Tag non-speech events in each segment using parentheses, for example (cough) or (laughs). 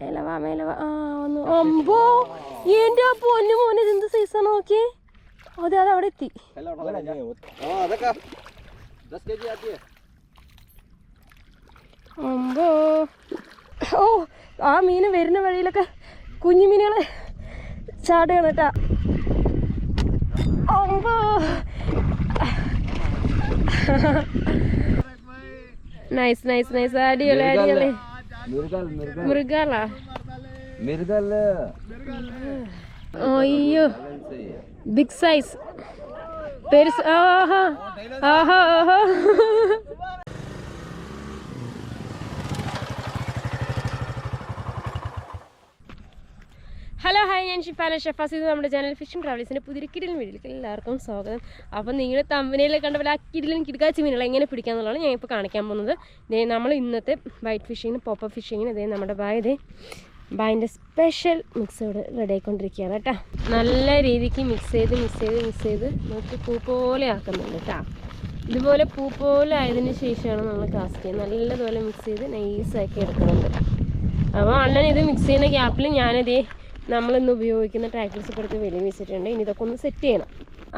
ഇലവാ മേലവാ. ആ ഒന്ന്. അമ്പോ എന്റെ ആ പൊന്നു മോനെ ഇതെന്ത് സൈസാണ് നോക്കി അതെ അത് അവിടെ എത്തി. അമ്പോ. ഓ ആ മീൻ വരുന്ന വഴിയിലൊക്കെ കുഞ്ഞു മീനുകളെ ചാടുകയാണ് കേട്ടാ. അമ്പോ. നൈസ് നൈസ് നൈസ് അടിയല്ലേ അടിയല്ലേ mergala mergala Mergal. Mergal. Oh, yo. Big size. Oh, oh, oh. Hello hi ഞാൻ ഷിഫാന ഷെഫാസ് ഇത് നമ്മുടെ ചാനൽ ഫിഷിംഗ് ട്രാവലേഴ്സിന്റെ പുതിയ കിടിലൻ വീട്ടിലേക്ക് എല്ലാവർക്കും സ്വാഗതം. അപ്പോൾ നിങ്ങൾ തമ്പനയിൽ കണ്ട പോലെ ആ കിടിലൻ കിടക്കാച്ചി മീനുകൾ എങ്ങനെ പിടിക്കാന്നുള്ളതാണ് ഞാൻ ഇപ്പോൾ കാണിക്കാൻ പോകുന്നത്. ഇതേ നമ്മൾ ഇന്നത്തെ വൈറ്റ് ഫിഷിങ്ങിന് പോപ്പ് ഫിഷിങ്ങിന് ഇതേ നമ്മുടെ ബായ് ഇതേ ബായിന്റെ സ്പെഷ്യൽ മിക്സ് ഇവിടെ റെഡി ആയിക്കൊണ്ടിരിക്കുകയാണ് കേട്ടോ. നല്ല രീതിക്ക് മിക്സ് ചെയ്ത് മിക്സ് ചെയ്ത് മിക്സ് ചെയ്ത് നമുക്ക് പൂ പോലെ ആക്കുന്നുണ്ട് കേട്ടോ. ഇതുപോലെ പൂ പോലെ ആയതിന് ശേഷമാണ് നമ്മൾ കാസ്റ്റ് ചെയ്യുന്നത്. നല്ലതുപോലെ മിക്സ് ചെയ്ത് നൈസാക്കി എടുക്കുന്നുണ്ട്. അപ്പോൾ അണ്ണൻ ഇത് മിക്സ് ചെയ്യുന്ന ഗ്യാപ്പിൽ ഞാനിതേ നമ്മളിന്ന് ഉപയോഗിക്കുന്ന ടാക്കിൾസ് കൊടുത്ത് വെളി വെച്ചിട്ടുണ്ട്. ഇനി ഇതൊക്കെ ഒന്ന് സെറ്റ് ചെയ്യണം.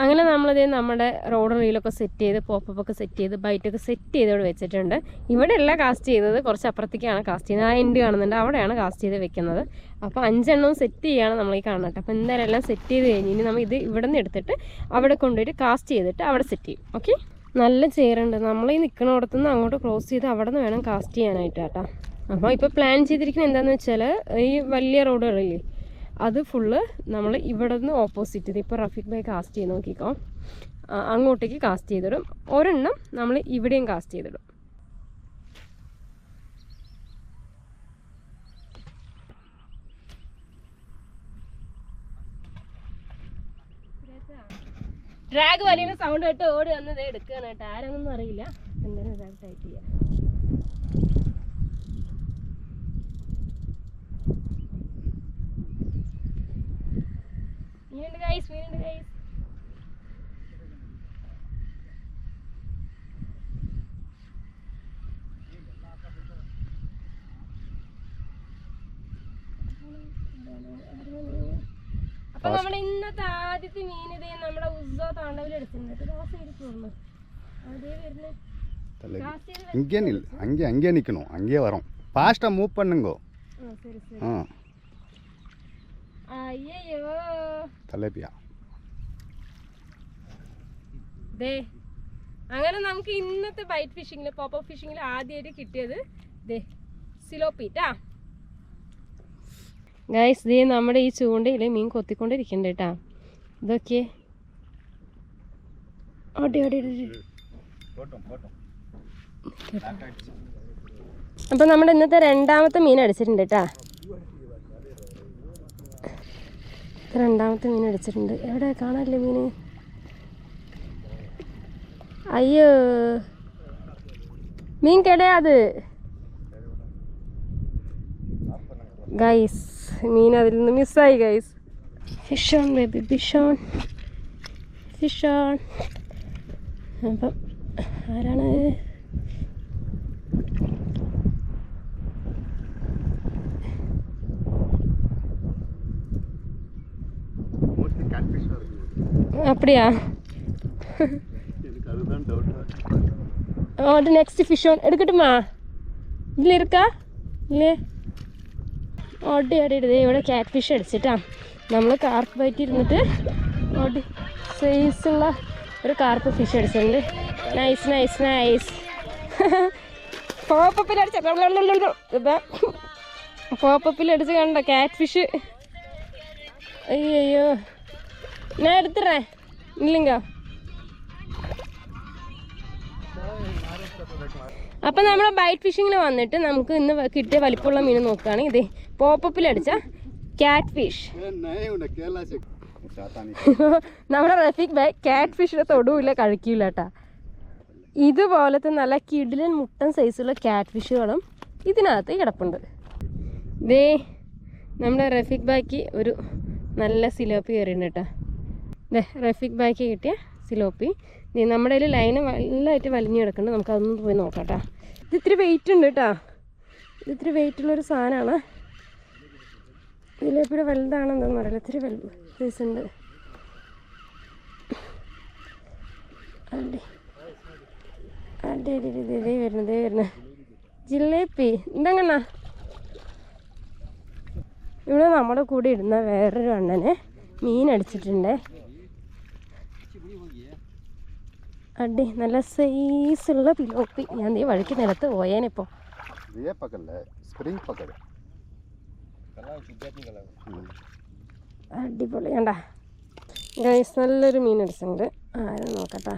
അങ്ങനെ നമ്മളിത് നമ്മുടെ റോഡ് റീലൊക്കെ സെറ്റ് ചെയ്ത് പോപ്പപ്പ് ഒക്കെ സെറ്റ് ചെയ്ത് ബൈറ്റൊക്കെ സെറ്റ് ചെയ്ത് ഇവിടെ വെച്ചിട്ടുണ്ട്. ഇവിടെ അല്ല കാസ്റ്റ് ചെയ്തത്. കുറച്ച് അപ്പുറത്തേക്കാണ് കാസ്റ്റ് ചെയ്യുന്നത്. ആ എൻഡ് കാണുന്നുണ്ട്. അവിടെയാണ് കാസ്റ്റ് ചെയ്ത് വെക്കുന്നത്. അപ്പോൾ അഞ്ചെണ്ണവും സെറ്റ് ചെയ്യാണ് നമ്മൾ ഈ കാണുന്നത് അപ്പോൾ എന്തായാലും എല്ലാം സെറ്റ് ചെയ്ത് കഴിഞ്ഞ് ഇനി നമ്മൾ ഇത് ഇവിടെ നിന്ന് എടുത്തിട്ട് അവിടെ കൊണ്ടുപോയിട്ട് കാസ്റ്റ് ചെയ്തിട്ട് അവിടെ സെറ്റ് ചെയ്യും. ഓക്കെ നല്ല ചെയറുണ്ട് നമ്മൾ ഈ നിൽക്കണോടത്തുനിന്ന് അങ്ങോട്ട് ക്രോസ് ചെയ്ത് അവിടെ നിന്ന് വേണം കാസ്റ്റ് ചെയ്യാനായിട്ട് കേട്ടോ. അപ്പോൾ ഇപ്പോൾ പ്ലാൻ ചെയ്തിരിക്കുന്നത് എന്താണെന്ന് വെച്ചാൽ ഈ വലിയ റോഡുകളില്ലേ അത് ഫുള്ള് നമ്മൾ ഇവിടെ നിന്ന് ഓപ്പോസിറ്റ് ഇപ്പോൾ റഫീഖ് ബൈ കാസ്റ്റ് ചെയ്ത് നോക്കിക്കോ. അങ്ങോട്ടേക്ക് കാസ്റ്റ് ചെയ്തിടും. ഒരെണ്ണം നമ്മൾ ഇവിടെയും കാസ്റ്റ് ചെയ്തിടും. ഡ്രാഗ് വലിയ സൗണ്ട് കേട്ട് ഓടി വന്നത് എടുക്കുകയാണ് കേട്ടോ. ആരാണെന്നൊന്നും അറിയില്ല. എന്തായാലും ഡ്രാഗ് ടൈപ്പ് ചെയ്യാം. മീനുണ്ട് ഗൈസ് മീനുണ്ട് ഗൈസ് അപ്പൊ നമ്മുടെ ഇന്നത്തെ ആദ്യത്തെ മീൻ ഇതേ നമ്മുടെ ഉസ്സോ താണ്ടവിൽ എടുത്തിട്ടുണ്ട് ദോശ ഇരിക്കുള്ളൂ അതേ വരുന്നത് தலை കാസ്റ്റ് ചെയ്ത് இங்கே நில் அங்கே அங்கே நிற்கணும் அங்கேயே வரோம் ஃபாஸ்ட்டாக மூவ் பண்ணுங்கோ ആ ശരി ശരി ஆ അയ്യോ തലേപ്പിയ ദേ അങ്ങനെ നമുക്ക് ഇന്നത്തെ ബൈറ്റ് ഫിഷിങ്ങിൽ പോപ്പ് ഫിഷിങ്ങിൽ ആദ്യമായിട്ട് കിട്ടിയത് ദേ സിലോപ്പീറ്റാ ഗൈസ് ദേ നമ്മുടെ ഈ ചൂണ്ടയിൽ മീൻ കൊത്തിക്കൊണ്ടിരിക്കുന്നുണ്ട് കേട്ടാ ഇതൊക്കെ അപ്പൊ നമ്മുടെ ഇന്നത്തെ രണ്ടാമത്തെ മീൻ അടിച്ചിട്ടുണ്ട് കേട്ടാ രണ്ടാമത്തെ മീൻ അടിച്ചിട്ടുണ്ട്. എവിടെ? കാണാനില്ലേ മീന്? അയ്യോ. മീൻ കിടയാത് ഗൈസ് മീൻ അതിൽ നിന്ന് മിസ്സായി guys fish on baby fish on fish on അപ്പം ആരാണ്? அப்படியா எனக்கு அதுதான் டவுட்டாக அது நெக்ஸ்ட் ஃபிஷ் ஒன் எடுக்கட்டுமா ഇതിൽ എടുക്കാ ഇല്ലേ ഓടി ഓടിയിടുത് ഇവിടെ ക്യാറ്റ് ഫിഷ് അടിച്ചിട്ടാ നമ്മൾ കാർപ്പ് ബൈറ്റ് ഇരുന്നിട്ട് ഓടി സൈസുള്ള ഒരു കാർപ്പ് ഫിഷ് അടിച്ചിട്ടുണ്ട് നൈസ് നൈസ് നൈസ് പോപ്പപ്പിൽ അടിച്ച പോപ്പപ്പിൽ അടിച്ച് കണ്ട ക്യാറ്റ് ഫിഷ് അയ്യോ நான் எடுத்துறேன் இல்லைங்க അപ്പൊ നമ്മൾ ബൈറ്റ് ഫിഷിങ്ങിന് വന്നിട്ട് നമുക്ക് ഇന്ന് കിട്ടിയ വലിപ്പമുള്ള മീൻ നോക്കുകയാണ് ഇതേ പോപ്പപ്പിൽ അടിച്ച ക്യാറ്റ് ഫിഷ് (laughs) നമ്മുടെ റഫീഖ് ബൈ ക്യാറ്റ് ഫിഷിനെ തൊടുവില്ല കഴിക്കില്ല കേട്ടാ ഇതുപോലത്തെ നല്ല കിഡിലൻ മുട്ടൻ സൈസുള്ള ക്യാറ്റ് ഫിഷുകളും ഇതിനകത്ത് കിടപ്പുണ്ട്. ദേ നമ്മുടെ റഫീഖ് ബായ്ക്ക് ഒരു നല്ല സിലോപ്പി കയറിയുണ്ട് കേട്ടോ. ദേ റഫീഖ് ബായ്ക്ക് കിട്ടിയ സിലോപ്പി. നമ്മുടെ കയ്യിൽ ലൈന് നല്ലതായിട്ട് വലിഞ്ഞു കിടക്കുന്നുണ്ട്. നമുക്ക് അതൊന്നും പോയി നോക്കാം കേട്ടോ ഇത് ഇത്തിരി വെയിറ്റ് ഉണ്ട് കേട്ടോ ഇത് ഇത്തിരി വെയിറ്റ് ഉള്ളൊരു സാധനമാണ് ഇതിലേപ്പിടെ വലുതാണെന്നൊന്നും അറിയില്ല. ഇത്തിരി വലുത് സൈസ് ഉണ്ട്. അടി അടി ഇതേ വരുന്നത് ഇതേ വരുന്നത് ജിലേബി. ഇവിടെ നമ്മുടെ കൂടെ ഇടുന്ന വേറൊരു അണ്ണനെ മീൻ അടിച്ചിട്ടുണ്ട്. അടി നല്ല സൈസ് ഉള്ള പിലോപ്പി. ഞാൻ നീ വഴിക്ക് നിലത്ത് പോയേനിപ്പോ. അടിപൊളി കണ്ടാ? ഗൈസ് നല്ലൊരു മീൻ അടിച്ചുണ്ട് ആരും നോക്കട്ടെ.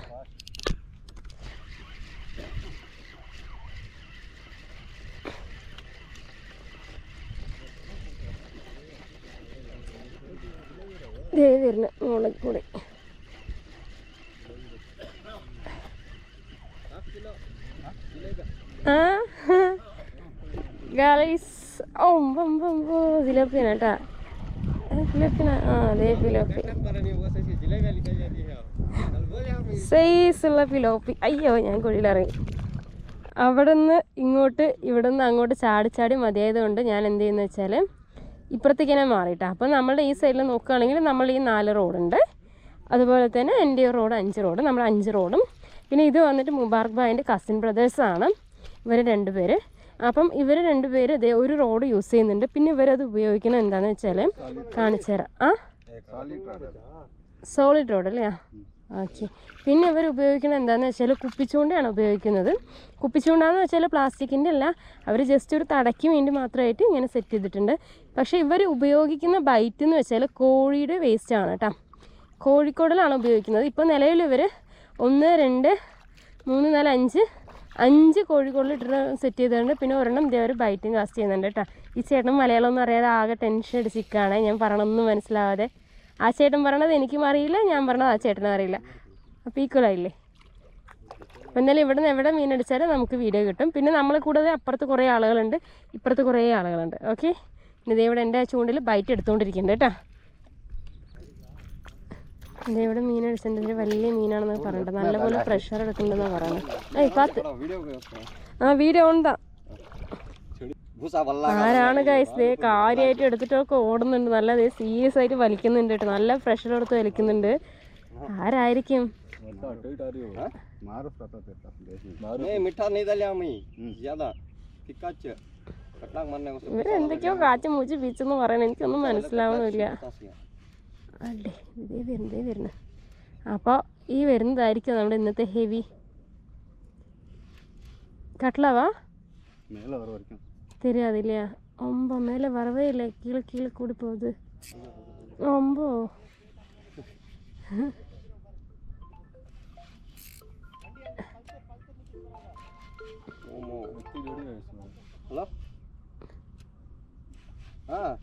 ദേ മോളിൽ കൂടി. ഓമ്പോ ജിലേപ്പിയാണ് കേട്ടാ. ഫിലോപ്പിന ആ അതെ ഫിലോപ്പി സൈസുള്ള ഫിലോപ്പി അയ്യോ ഞാൻ കുഴിയിലിറങ്ങി. അവിടെ നിന്ന് ഇങ്ങോട്ട് ഇവിടെ നിന്ന് അങ്ങോട്ട് ചാടി ചാടി മതിയായതുകൊണ്ട് ഞാൻ എന്ത് ചെയ്യുന്നത് വെച്ചാൽ ഇപ്പുറത്തേക്ക് ഞാൻ മാറിയിട്ടാ. അപ്പോൾ നമ്മളുടെ ഈ സൈഡിൽ നോക്കുകയാണെങ്കിൽ നമ്മൾ ഈ നാല് റോഡുണ്ട് അതുപോലെ തന്നെ എന്റെ റോഡ് അഞ്ച് റോഡ് നമ്മൾ അഞ്ച് റോഡും പിന്നെ ഇത് വന്നിട്ട് മുബാർക്ക് ഭായിന്റെ കസിൻ ബ്രദേഴ്സാണ് ഇവർ രണ്ടുപേര്. അപ്പം ഇവർ രണ്ടുപേര് ഇതേ ഒരു റോഡ് യൂസ് ചെയ്യുന്നുണ്ട്. പിന്നെ ഇവരത് ഉപയോഗിക്കുന്നത് എന്താണെന്ന് വെച്ചാൽ കാണിച്ചു തരാം. ആ? സോളിഡ് റോഡ് അല്ലേ? ഓക്കെ പിന്നെ ഇവർ ഉപയോഗിക്കുന്നത് എന്താണെന്ന് വെച്ചാൽ കുപ്പിച്ചൂണ്ടയാണ് ഉപയോഗിക്കുന്നത്. കുപ്പിച്ചൂണ്ടാന്ന് വെച്ചാൽ പ്ലാസ്റ്റിക്കിന്റെ അല്ല. അവർ ജസ്റ്റ് ഒരു തടയ്ക്ക് വേണ്ടി മാത്രമായിട്ട് ഇങ്ങനെ സെറ്റ് ചെയ്തിട്ടുണ്ട്. പക്ഷേ ഇവർ ഉപയോഗിക്കുന്ന ബൈറ്റ് എന്ന് വെച്ചാൽ കോഴിയുടെ വേസ്റ്റാണ് കേട്ടോ കോഴിക്കോടിലാണ് ഉപയോഗിക്കുന്നത്. ഇപ്പോൾ നിലവിൽ ഇവർ ഒന്ന് രണ്ട് മൂന്ന് നാല് അഞ്ച്. അഞ്ച് കോഴിക്കോളിൽ ഇട്ടിട്ട് സെറ്റ് ചെയ്തിട്ടുണ്ട്. പിന്നെ ഒരെണ്ണം ഇതേ ഒരു ബൈറ്റും കാസ്റ്റ് ചെയ്യുന്നുണ്ട് കേട്ടോ. ഈ ചേട്ടൻ മലയാളം എന്ന് അറിയാതെ ആകെ ടെൻഷൻ അടിച്ചിരിക്കുകയാണ്. ഞാൻ പറയണമെന്നും മനസ്സിലാവാതെ. ആ ചേട്ടൻ പറയണത് എനിക്കും അറിയില്ല ഞാൻ പറയണത് ആ ചേട്ടനും അറിയില്ല. അപ്പോൾ ഈക്വൽ ആയില്ലേ? അപ്പോൾ എന്നാലും ഇവിടെ നിന്ന് എവിടെ മീൻ അടിച്ചാലും നമുക്ക് വീഡിയോ കിട്ടും. പിന്നെ നമ്മൾ കൂടാതെ അപ്പുറത്ത് കുറേ ആളുകളുണ്ട്. ഇപ്പുറത്ത് കുറേ ആളുകളുണ്ട്. ഓക്കെ ഇതേ ഇവിടെ എന്റെ ചൂണ്ടിൽ ബൈറ്റ് എടുത്തുകൊണ്ടിരിക്കുന്നുണ്ട് കേട്ടോ. ഇവിടെ മീൻ അടിച്ചിട്ട് വലിയ മീനാണെന്ന് പറഞ്ഞിട്ട് നല്ലപോലെ പ്രഷർ എടുക്കണ്ടെന്നാണ് പറയുന്നത്. ഏയ് ആ വീഡിയോ ഉണ്ടാ. ആരാണ് ഗൈസ് ദേ കാര്യമായിട്ട് എടുത്തിട്ടൊക്കെ ഓടുന്നുണ്ട്. നല്ല ദേ സീരിയസ് ആയിട്ട് വലിക്കുന്നുണ്ട് കേട്ടോ. നല്ല പ്രഷർ എടുത്ത് വലിക്കുന്നുണ്ട്. ആരായിരിക്കും? ഇവരെന്തൊക്കെയോ കാച്ച മൂച്ച് പിച്ചെന്ന് പറയണ എനിക്കൊന്നും മനസ്സിലാവുന്നില്ല. അല്ലേ? ഇതേ വരുന്നത് വരുന്നത് അപ്പോൾ ഈ വരുന്നതായിരിക്കും നമ്മുടെ ഇന്നത്തെ ഹെവി. കട്ട്ലവാ? തരാതില്ല? ഒമ്പ മേലെ വറവേ ഇല്ല കീഴ് കൂടി പോകുന്നത് ഒമ്പോ?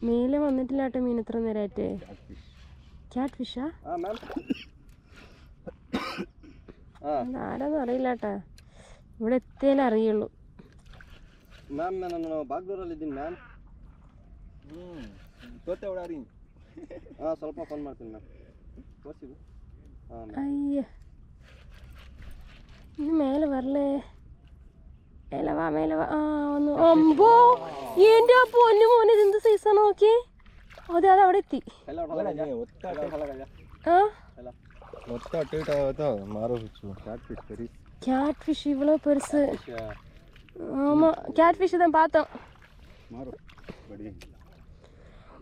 മേലെ വന്നിട്ടില്ലാട്ടെ മീൻ ഇത്ര നേരമായിട്ടേ ക്യാറ്റ് ഫിഷാ ആ മാം (coughs) ആ ആരാന്ന് അറിയില്ല കേട്ടാ ഇവിടെ എത്തിയാലേ അറിയുള്ളൂ ಮ್ಯಾಮ್ ನಾನು ಬಾಗ್ಲೂರಲ್ಲಿ ಇದ್ದೀನಿ ಮ್ಯಾಮ್ ತೋತೆ ಓಡಾರಿ ಹಾಂ ಸ್ವಲ್ಪ ಫೋನ್ ಮಾಡ್ತೀನಿ ಮ್ಯಾಮ್ ತೋರಿಸಿ ಹಾಂ അയ്യ ഇനി മേലെ വരലേ മേലെ വാ മേലെ വാ ആ ഒന്ന് അമ്പോ എൻ്റെ ആ പൊന്നു മോനെ എന്ത് സൈസാണ് നോക്കി അതെ അത് അവിടെ എത്തി.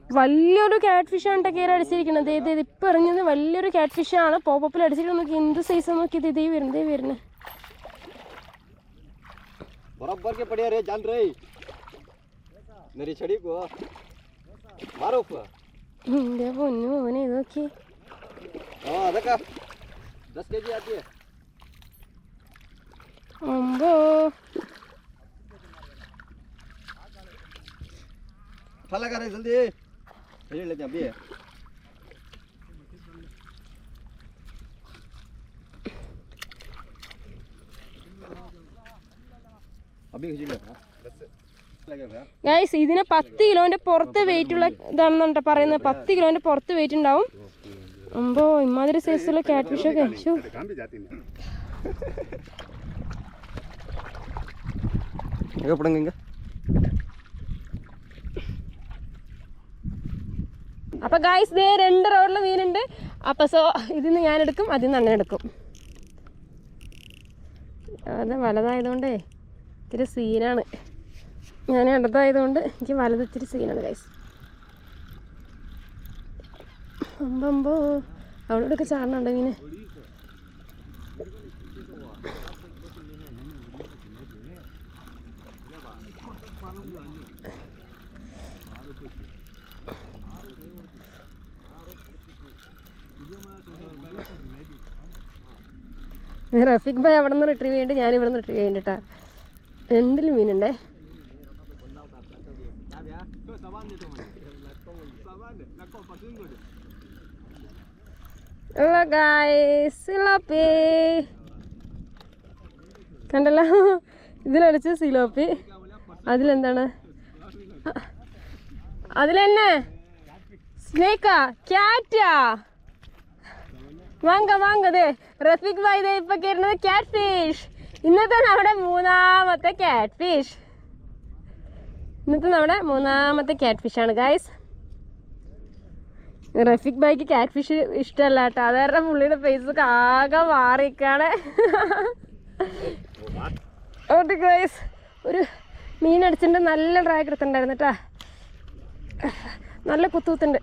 വലിയൊരു കാറ്റ് ഫിഷ് ആണ് കയറി അടിച്ചിരിക്കുന്നത്. ഇത് ഇത് ഇറങ്ങിയത് വലിയൊരു കാറ്റ് ഫിഷ് ആണ് പോപ്പിൽ അടിച്ചിരിക്കുന്നത് നോക്കി എന്ത് സൈസ് നോക്കിയത് ഇതേ വരുന്നത് ഇതേ വരുന്നത് बराबर Маруфа. Да вон, ну, вон, и луки. А, така. Да следи от них. Омбо. Фала каре, જલ્દી. ફેરી अभी खींच लिया ഗൈസ് ഇതിന് പത്ത് കിലോന്റെ പുറത്ത് വെയിറ്റ് ഉള്ള ഇതാണെന്നുണ്ട് പറയുന്നത്. പത്ത് കിലോന്റെ പുറത്ത് വെയിറ്റ് ഉണ്ടാവും. അമ്പോ ഇമാതിരി സൈസുള്ള കാറ്റ് ഫിഷ് ഒക്കെ കഴിച്ചു. അപ്പൊ ഗായ്സ് ദേ രണ്ട് റോഡിൽ മീനുണ്ട്. അപ്പൊ സോ ഇതിന്ന് ഞാൻ എടുക്കും അതിൽ നിന്ന് എടുക്കും എടുക്കും. അത് വലതായതുകൊണ്ടേ ഇത്തിരി സീനാണ്. ഞാൻ ഇടതായതുകൊണ്ട് എനിക്ക് വലത് ഇത്തിരി സീനാണ് ഗൈസ് അമ്പമ്പോ. അവളോടൊക്കെ ചാടണുണ്ട് ഇങ്ങനെ. റഫീഖ് ഭായ് അവിടെ നിന്ന് റിട്രീവ് ചെയ്യേണ്ടി ഞാൻ നിന്ന് റിട്രീവ് ചെയ്യേണ്ടിട്ടാ രണ്ടിലും മീനുണ്ടേ? ഗായ്സ് സിലോപ്പി. കണ്ടല്ലോ? ഇതിലടിച്ച് സിലോപ്പി. അതിലെന്താണ്? അതിലെന്നെ. സ്നേക്കാ ക്യാറ്റാ വാങ്ക വാങ്ക ദേ. റഫീഖ് ഭായ് ദേ ഇപ്പൊ കയറുന്നത് ക്യാറ്റ് ഫിഷ് ഇന്നത്തെ നമ്മുടെ മൂന്നാമത്തെ ക്യാറ്റ് ഫിഷ് ഇന്നത്തെ നമ്മുടെ മൂന്നാമത്തെ cat ഫിഷാണ് guys Rafeeq bike cat fish ഇഷ്ടമല്ല കേട്ടോ. അത് കാരണം പുള്ളിയുടെ ഫേസ് ആകെ മാറിക്കാണ് ഗൈസ് ഒരു മീൻ അടിച്ചിട്ടുണ്ട്. നല്ല ഡ്രാഗ് എടുത്തിട്ടുണ്ടായിരുന്നു കേട്ടാ. നല്ല കുത്തൂത്തുണ്ട്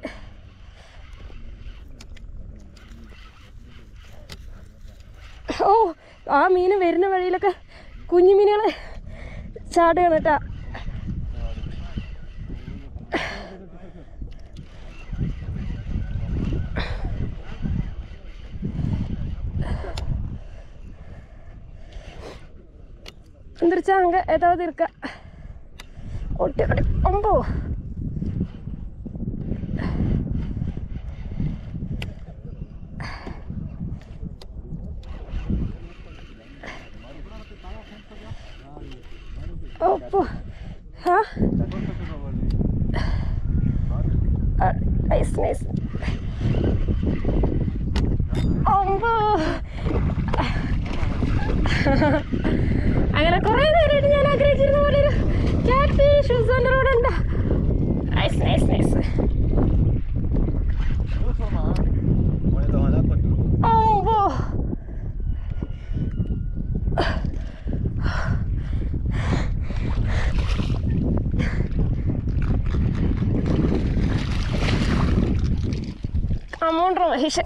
ഓ ആ മീൻ വരുന്ന വഴിയിലൊക്കെ കുഞ്ഞു മീനുകൾ ചാടുകയാണ് കേട്ടാ. Indrica angga, itu ada irka. Oke, oke, ombo. Oppo, hah? Nice, nice. Ombo. അങ്ങനെ കുറേ നേരമായിട്ട് ഞാൻ ആഗ്രഹിച്ചിരുന്ന പോലെ ഒരു ക്യാറ്റ് ഷൂസ് എന്റെ റോഡ് ഉണ്ട് nice nice nice amount Mahesh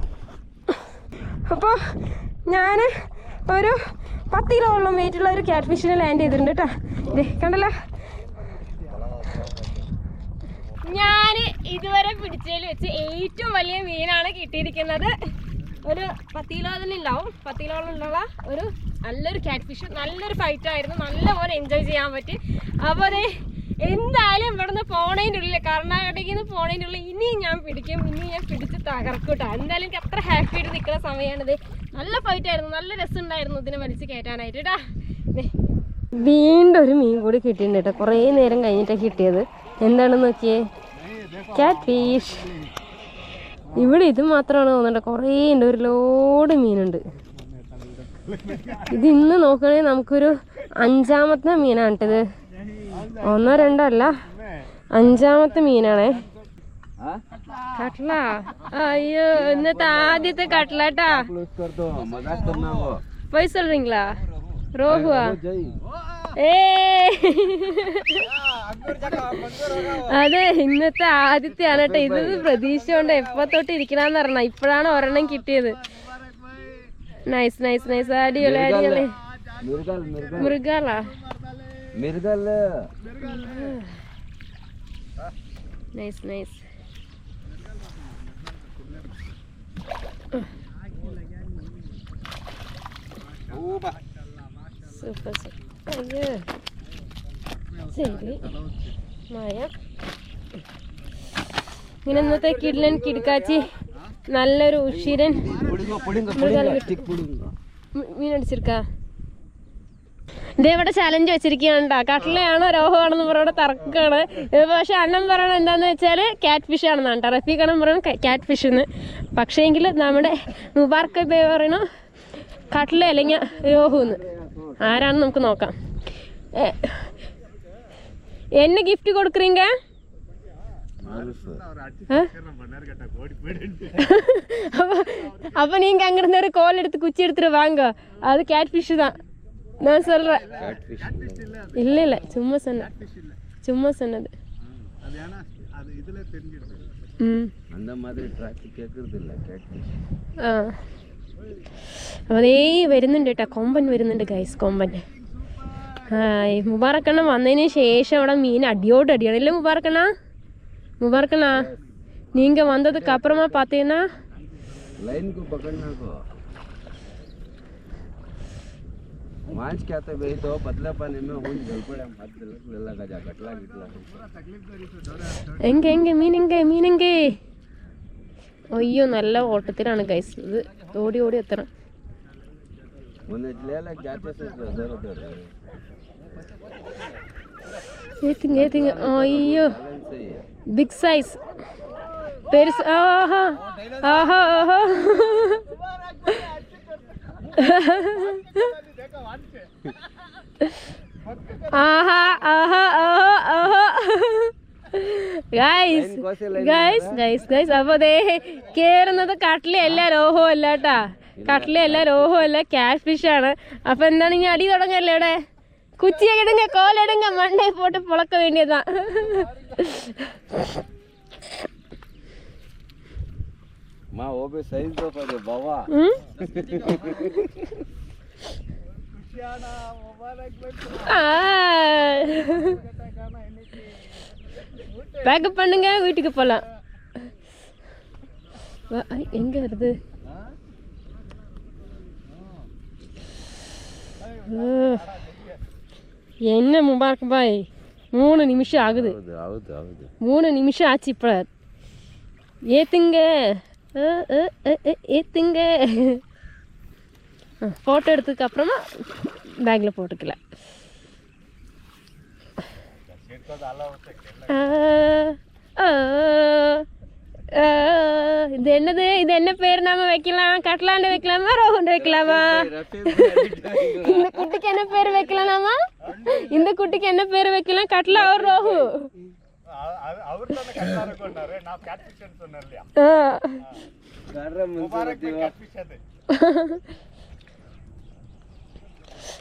അപ്പോൾ ഞാൻ ഒരു പത്ത് കിലോളം വെയിറ്റുള്ള ഒരു ക്യാറ്റ് ഫിഷിനെ ലാൻഡ് ചെയ്തിട്ടുണ്ട് കേട്ടോ കണ്ടല്ലോ? ഞാൻ ഇതുവരെ പിടിച്ചതിൽ വെച്ച് ഏറ്റവും വലിയ മീനാണ് കിട്ടിയിരിക്കുന്നത്. ഒരു പത്ത് കിലോ തന്നെ ഉണ്ടാവും പത്ത് കിലോളം ഉള്ള ഒരു നല്ലൊരു ക്യാറ്റ് ഫിഷ് നല്ലൊരു ഫൈറ്റ് ആയിരുന്നു. നല്ലപോലെ എൻജോയ് ചെയ്യാൻ പറ്റി. അപ്പോൾ അതെ എന്തായാലും നിന്ന് പോണതിന്റെ ഉള്ളിൽ കർണാടകയിൽ നിന്ന് പോണതിന്റെ ഉള്ളിൽ ഇനിയും ഞാൻ പിടിക്കും. ഇനിയും ഞാൻ പിടിച്ച് തകർക്കൂട്ടോ കേട്ടോ എന്തായാലും എനിക്ക് അത്ര ഹാപ്പി ആയിട്ട് നിൽക്കുന്ന സമയമാണിത് നല്ല ഫൈറ്റ് ആയിരുന്നു. നല്ല രസമുണ്ടായിരുന്നു ഇതിനെ വലിച്ച് കയറ്റാനായിട്ട് കേട്ടാ. വീണ്ടും ഒരു മീൻ കൂടി കിട്ടിയിട്ടുണ്ട് കേട്ടോ കുറേ നേരം കഴിഞ്ഞിട്ടാണ് കിട്ടിയത്. എന്താണെന്ന് നോക്കിയേ? ക്യാറ്റ് ഫിഷ് ഇവിടെ ഇത് മാത്രമാണ് തോന്നുന്നുണ്ട് കുറേ ഉണ്ട്. ഒരു ലോഡ് മീനുണ്ട്. ഇത് ഇന്ന് നോക്കുകയാണെങ്കിൽ നമുക്കൊരു അഞ്ചാമത്തെ മീനാണ് കേട്ടത് ഒന്നോ രണ്ടോ അല്ല. അഞ്ചാമത്തെ മീനാണേ. കട്ട്ള അയ്യോ ഇന്നത്തെ ആദ്യത്തെ കട്ട്ലാട്ടാ പോയി സൊല്ലീങ്ളാ അതെ ഇന്നത്തെ ആദ്യത്തെയാണ് കേട്ടോ ഇത് പ്രതീക്ഷ കൊണ്ട് എപ്പ തൊട്ട് ഇരിക്കണന്ന് പറഞ്ഞ ഇപ്പഴാണ് ഒരെണ്ണം കിട്ടിയത്. Nice nice nice. അടിയോളെ അടിയോളെ മൃഗാലാ nice nice. Super super super അയ്യോ ശരി മായ ഇങ്ങനെ ഇന്നത്തെ കിടിലൻ കിടക്കാച്ചി നല്ലൊരു ഉഷിരൻ മീനടിച്ചിരിക്ക ഇതേവിടെ ചലഞ്ച് വെച്ചിരിക്കുകയാണ്ടാ കട്ടിലയാണോ രോഹമാണെന്ന് പറഞ്ഞ തർക്കമാണ് പക്ഷെ അണ്ണൻ പറയണ എന്താന്ന് വെച്ചാൽ ക്യാറ്റ് ഫിഷ് ആണെന്നാണ് റഫീഖ് അണ്ണൻ പറയണം ക്യാറ്റ് ഫിഷ് എന്ന് പക്ഷേങ്കിൽ നമ്മുടെ മുബാർക്കെ പറയണോ കട്ടില അല്ലെങ്കിൽ രോഹുന്ന്. ആരാണെന്ന് നമുക്ക് നോക്കാം. എന്നെ ഗിഫ്റ്റ് കൊടുക്കറീങ്ക? അപ്പൊ നീങ്ക അങ്ങനെ ഒരു കോൽ എടുത്ത് കുച്ചി എടുത്തിട്ട് വാങ്ങ അത് ക്യാറ്റ് ഫിഷ് തന്നെ ഇല്ല ഇല്ല ഇല്ല. ചുമ്മാ സന്ന ചുമ്മാ സന്നത് ഉം. അന്ത മാതിരി ട്രാഫിക് കേക്കുന്നില്ല കേക്കുന്നില്ല ആ. അതേ വരുന്നുണ്ട് കേട്ടോ. കൊമ്പൻ വരുന്നുണ്ട് ഗൈസ് കൊമ്പൻ. മുബാറക്കണ്ണ വന്നതിന് ശേഷം അവിടെ മീൻ അടിയോട്ട് അടിയാണ്. ഇല്ലേ മുബാറക്കണ്ണ മുബാറക്കണ്ണ നീങ്ക വന്നതൊക്കെ അപ്പുറമാ പാത്തേനാ എങ്കെ क्या तो भाई तो അയ്യോ നല്ല ഓട്ടത്തിലാണ് ഗൈസ് ഇത് ഓടി ഓടി എത്തണം. അയ്യോ. ബിഗ് സൈസ് പെരുസ് ആഹാ. ആഹാ ആഹാ. ആഹാ ആഹാ. ഗൈസ് ഗൈസ് ഗൈസ് അപ്പൊ ദേ കേറുന്നത് കട്ട്ലയല്ല രോഹോ അല്ല കേട്ടാ. കട്ടിലെ എല്ലാ രോഹവും അല്ല ക്യാഷ് ഫിഷ് ആണ്. അപ്പൊ എന്താണ് ഇനി അടി തുടങ്ങല്ലേ ഇവിടെ? കുച്ചിയെ ഇടുങ്ക കോലെടുങ്ക മണ്ടേ പോട്ട് പുളക്ക വേണ്ടിയതാ. माँ பேக்கப் பண்ணுங்க வீட்டுக்கு போகலாம் எங்கே வருது? என்ன முபாரக் பாய்? மூணு நிமிஷம் ஆகுது. மூணு நிமிஷம் ஆச்சு இப்போ. ஏத்துங்க. ஏத்துங்க. ஃபோட்டோ எடுத்ததுக்கு அப்புறமா பேக்கில் போட்டுக்கல. இது என்னது இது என்ன பேர் நாம வைக்கலாம் கட்லாண்டு வைக்கலாமா ரோஹுண்டு வைக்கலாமா இந்த குட்டிக்கு என்ன பேர் வைக்கலாம் நாம இந்த குட்டிக்கு என்ன பேர் வைக்கலாம் கட்லா ஒரு ரோஹு ആ.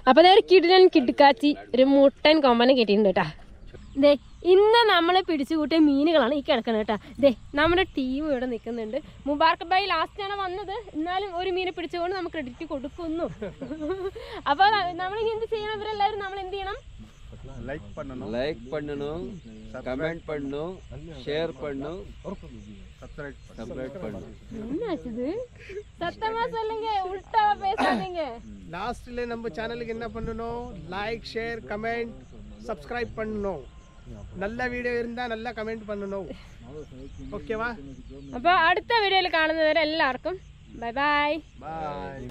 അപ്പൊ ദേ ഒരു കിടിലൻ കിടുക്കാച്ചി ഒരു മുട്ടൻ കൊമ്പനെ കിട്ടിയിട്ടുണ്ട് കേട്ടാ ദേ ഇന്ന് നമ്മൾ പിടിച്ചു കൂട്ടിയ മീനുകളാണ് ഈ കിടക്കുന്നത് കേട്ടാ ദേ നമ്മുടെ ടീം ഇവിടെ നിൽക്കുന്നുണ്ട് മുബാർക്ക് ബൈ ലാസ്റ്റ് ആണ് വന്നത് എന്നാലും ഒരു മീനെ പിടിച്ചുകൊണ്ട് നമുക്ക് ക്രെഡിറ്റ് കൊടുക്കുന്നു (laughs) അപ്പോൾ നമ്മൾ ഇനി എന്ത് ചെയ്യണം ഇവരെല്ലാവരും നമ്മൾ എന്ത് ചെയ്യണം லைக் பண்ணணும் கமெண்ட் பண்ணணும் ஷேர் பண்ணணும் சப்ஸ்கிரைப் பண்ணணும் என்னாச்சுது சத்தமா சொல்லுங்க உல்டாவா பேசாதீங்க லாஸ்ட்ல நம்ம சேனலுக்கு என்ன பண்ணணும் லைக் ஷேர் கமெண்ட் சப்ஸ்கிரைப் பண்ணணும் நல்ல வீடியோ இருந்தால் நல்லா கமெண்ட் பண்ணணும் ஓகேவா അപ്പോൾ അടുത്ത വീഡിയോയിൽ കാണുന്നവരെ എല്ലാവർക്കും ബൈ ബൈ பாய்